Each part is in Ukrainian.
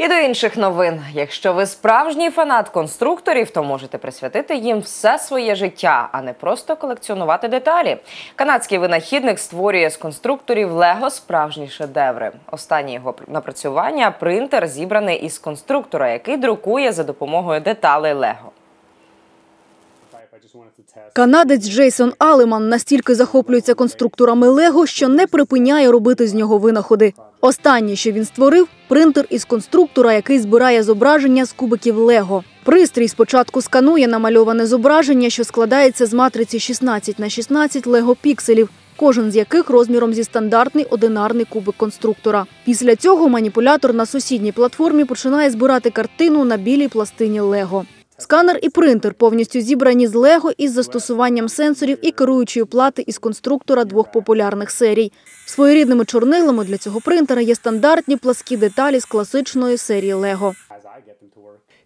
І до інших новин. Якщо ви справжній фанат конструкторів, то можете присвятити їм все своє життя, а не просто колекціонувати деталі. Канадський винахідник створює з конструкторів Лего справжні шедеври. Останнє його напрацювання принтер зібраний із конструктора, який друкує за допомогою деталей Лего. Канадець Джейсон Алеман настільки захоплюється конструкторами Лего, що не припиняє робити з нього винаходи. Останнє, що він створив, принтер із конструктора, який збирає зображення з кубиків Лего. Пристрій спочатку сканує намальоване зображення, що складається з матриці 16 на 16 лего-пікселів, кожен з яких розміром зі стандартний одинарний кубик конструктора. Після цього маніпулятор на сусідній платформі починає збирати картину на білій пластині Лего. Сканер і принтер повністю зібрані з Лего із застосуванням сенсорів і керуючої плати із конструктора двох популярних серій. Своєрідними чорнилами для цього принтера є стандартні пласкі деталі з класичної серії Лего.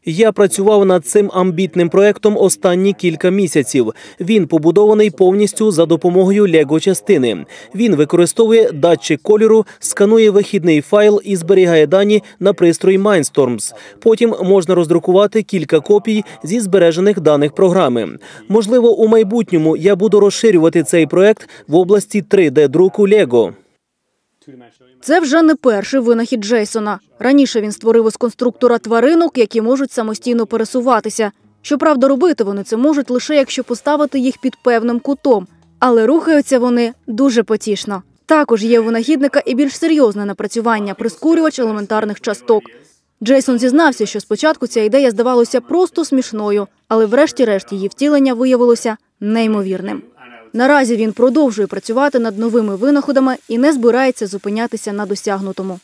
Я працював над цим амбітним проектом останні кілька місяців. Він побудований повністю за допомогою лего частини. Він використовує датчик кольору, сканує вихідний файл і зберігає дані на пристрої Mindstorms. Потім можна роздрукувати кілька копій зі збережених даних програми. Можливо, у майбутньому я буду розширювати цей проект в області 3D-друку Лего. Це вже не перший винахід Джейсона. Раніше він створив із конструктора тваринок, які можуть самостійно пересуватися. Щоправда, робити вони це можуть лише якщо поставити їх під певним кутом, але рухаються вони дуже потішно. Також є у винахідника і більш серйозне напрацювання прискорювач елементарних часток. Джейсон зізнався, що спочатку ця ідея здавалася просто смішною, але врешті-решт її втілення виявилося неймовірним. Наразі він продовжує працювати над новими винаходами і не збирається зупинятися на досягнутому.